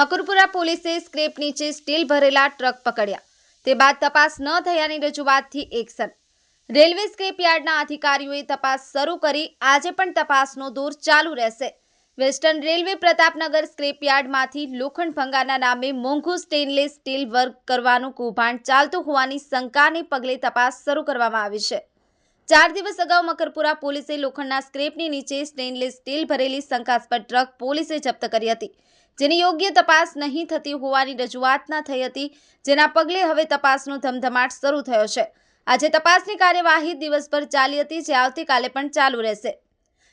મકરપુરા પોલીસે સ્ક્રેપ નીચે સ્ટીલ ભરેલા ટ્રક પકડ્યા. તે બાદ તપાસ ન થયાની રજૂઆતથી એક્શન રેલવે સ્ક્રેપ યાર્ડના અધિકારીઓએ તપાસ શરૂ કરી. આજે પણ તપાસનો દોર ચાલુ રહેશે. વેસ્ટર્ન રેલવે પ્રતાપનગર સ્ક્રેપ યાર્ડમાંથી લોખંડ ભંગારના નામે મોંઘું સ્ટેનલેસ સ્ટીલ વર્ક કરવાનું કૌભાંડ ચાલતું હોવાની શંકાને પગલે તપાસ શરૂ કરવામાં આવી છે. ચાર દિવસ અગાઉ મકરપુરા પોલીસે લોખંડના સ્ક્રેપની નીચે સ્ટેનલેસ સ્ટીલ ભરેલી શંકાસ્પદ ટ્રક પોલીસે જપ્ત કરી હતી, જેની યોગ્ય તપાસ નહીં થતી હોવાની રજૂઆત ના થઈ હતી, જેના પગલે હવે તપાસનો ધમધમાટ શરૂ થયો છે. આજે તપાસની કાર્યવાહી દિવસભર ચાલી હતી, જે આવતીકાલે પણ ચાલુ રહેશે.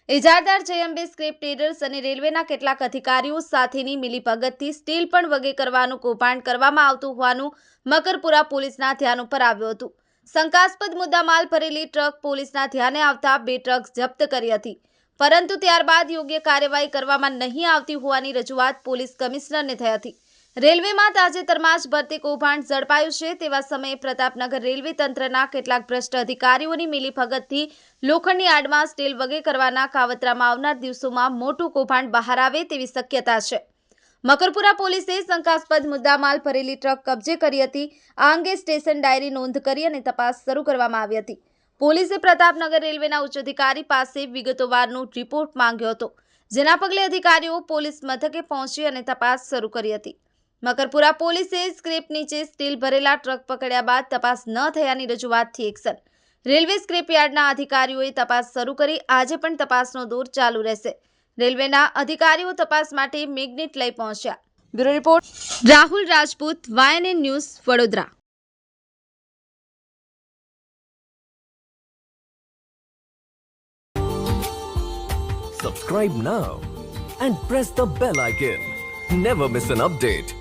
ઇજારદાર જયંબે સ્ક્રેપ ટ્રેડર્સ અને રેલવેના કેટલાક અધિકારીઓ સાથેની મિલીભગતથી સ્ટીલ પણ વગે કરવાનું કૌભાંડ કરવામાં આવતું હોવાનું મકરપુરા પોલીસના ધ્યાન ઉપર આવ્યું હતું. શંકાસ્પદ મુદ્દામાલ ભરેલી ટ્રક પોલીસના ધ્યાને આવતા બે ટ્રક જપ્ત કરી હતી. પરંતુ ત્યારબાદ યોગ્ય કાર્યવાહી કરવામાં નહીં આવતી હોવાની રજૂઆત પોલીસ કમિશનરને થઈ હતી. રેલવેમાં તાજેતરમાં જ ભરતી કૌભાંડ ઝડપાયું છે તેવા સમયે પ્રતાપનગર રેલવે તંત્રના કેટલાક ભ્રષ્ટ અધિકારીઓની મિલીભગતથી લોખંડની આડમાં સ્ટીલ વગે કરવાના કાવતરામાં આવનાર દિવસોમાં મોટું કૌભાંડ બહાર આવે તેવી શક્યતા છે. મકરપુરા પોલીસે શંકાસ્પદ મુદ્દામાલ ભરેલી ટ્રક કબજે કરી હતી. આ અંગે સ્ટેશન ડાયરી નોંધ કરી અને તપાસ શરૂ કરવામાં આવી હતી. પોલીસે પ્રતાપનગર રેલવેના ઉચ્ચ અધિકારી પાસે વિગતોવારનો રિપોર્ટ માંગ્યો હતો, જેના પગલે અધિકારીઓ પોલીસ મથકે પહોંચી અને તપાસ શરૂ કરી હતી. મકરપુરા પોલીસે સ્ક્રેપ નીચે સ્ટીલ ભરેલા ટ્રક પકડ્યા બાદ તપાસ ન થયાની રજૂઆતથી એક્શન રેલવે સ્ક્રેપયાર્ડના અધિકારીઓએ તપાસ શરૂ કરી. આજે પણ તપાસનો દોર ચાલુ રહેશે. રેલવેના અધિકારીઓ તપાસ માટે મેગ્નેટ લઈ પહોંચ્યા bureau report Rahul Rajput YNN news Vadodara Subscribe now and press the bell icon. Never miss an update.